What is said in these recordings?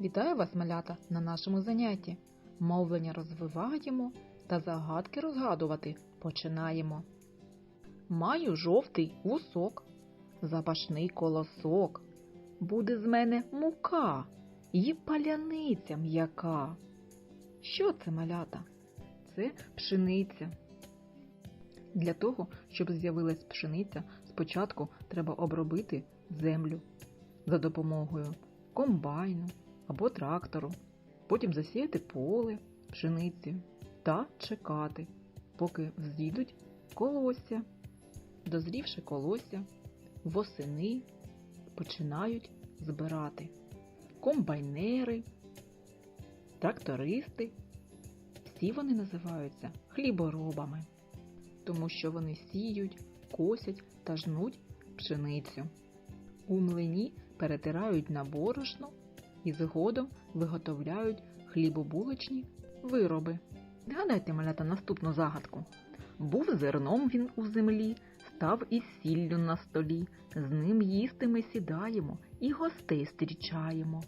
Вітаю вас, малята, на нашому занятті. Мовлення розвиваємо та загадки розгадувати починаємо. Маю жовтий вусок, запашний колосок. Буде з мене мука і паляниця м'яка. Що це малята? Це пшениця. Для того, щоб з'явилась пшениця, спочатку треба обробити землю за допомогою комбайну або трактору, потім засіяти поле пшениці та чекати, поки взійдуть колосся. Дозрівши колосся, восени починають збирати комбайнери, трактористи. Всі вони називаються хліборобами, тому що вони сіють, косять та жнуть пшеницю. У млині перетирають на борошно і згодом виготовляють хлібобулочні вироби. Згадайте, малята, наступну загадку. Був зерном він у землі, став із сіллю на столі, з ним їсти ми сідаємо і гостей зустрічаємо.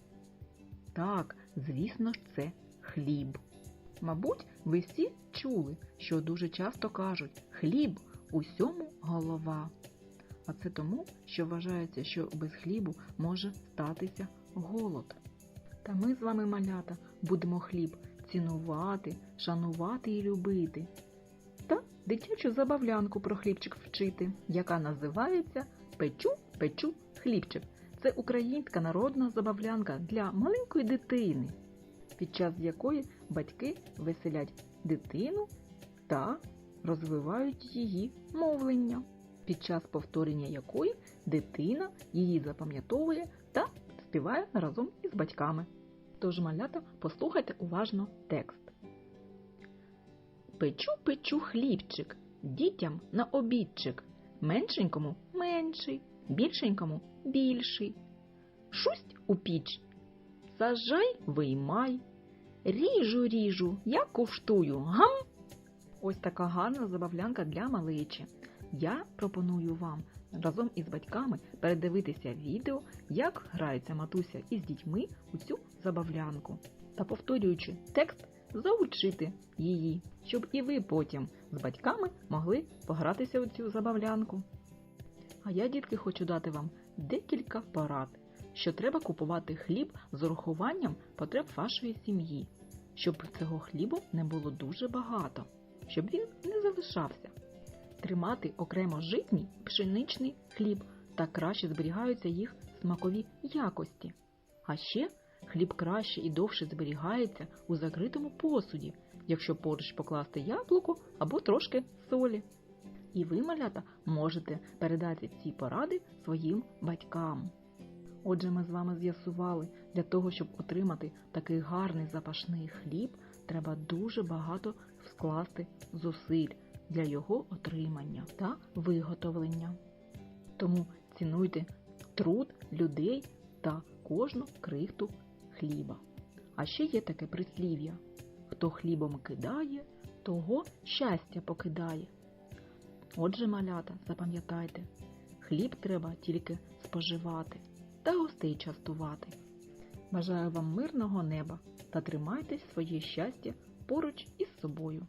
Так, звісно ж, це хліб. Мабуть, ви всі чули, що дуже часто кажуть хліб усьому голова. А це тому, що вважається, що без хлібу може статися голод. Та ми з вами, малята, будемо хліб цінувати, шанувати і любити. Та дитячу забавлянку про хлібчик вчити, яка називається Печу, печу хлібчик. Це українська народна забавлянка для маленької дитини, під час якої батьки веселять дитину та розвивають її мовлення під час повторення якої дитина її запам'ятовує та співає разом із батьками. Тож, малята, послухайте уважно текст. Печу, печу хлібчик, дітям на обідчик, меншенькому менший, більшенькому більший. Шусть у піч, сажай, виймай, ріжу, ріжу, я ковштую, гам. Ось така гарна забавлянка для малечі. Я пропоную вам разом із батьками передивитися відео, як грається матуся із дітьми у цю забавлянку та, повторюючи текст, заучити її, щоб і ви потім з батьками могли погратися у цю забавлянку. А я, дітки, хочу дати вам декілька порад, що треба купувати хліб з урахуванням потреб вашої сім'ї, щоб цього хлібу не було дуже багато, щоб він не залишався тримати окремо житній пшеничний хліб, так краще зберігаються їх смакові якості. А ще хліб краще і довше зберігається у закритому посуді, якщо поруч покласти яблуко або трошки солі. І ви, малята, можете передати ці поради своїм батькам. Отже, ми з вами з'ясували, для того, щоб отримати такий гарний запашний хліб, треба дуже багато скласти зусиль для його отримання та виготовлення. Тому цінуйте труд людей та кожну крихту хліба. А ще є таке прислів'я: хто хлібом кидає, того щастя покидає. Отже, малята, запам'ятайте, хліб треба тільки споживати та гостей частувати. Бажаю вам мирного неба та тримайтесь своє щастя поруч із собою.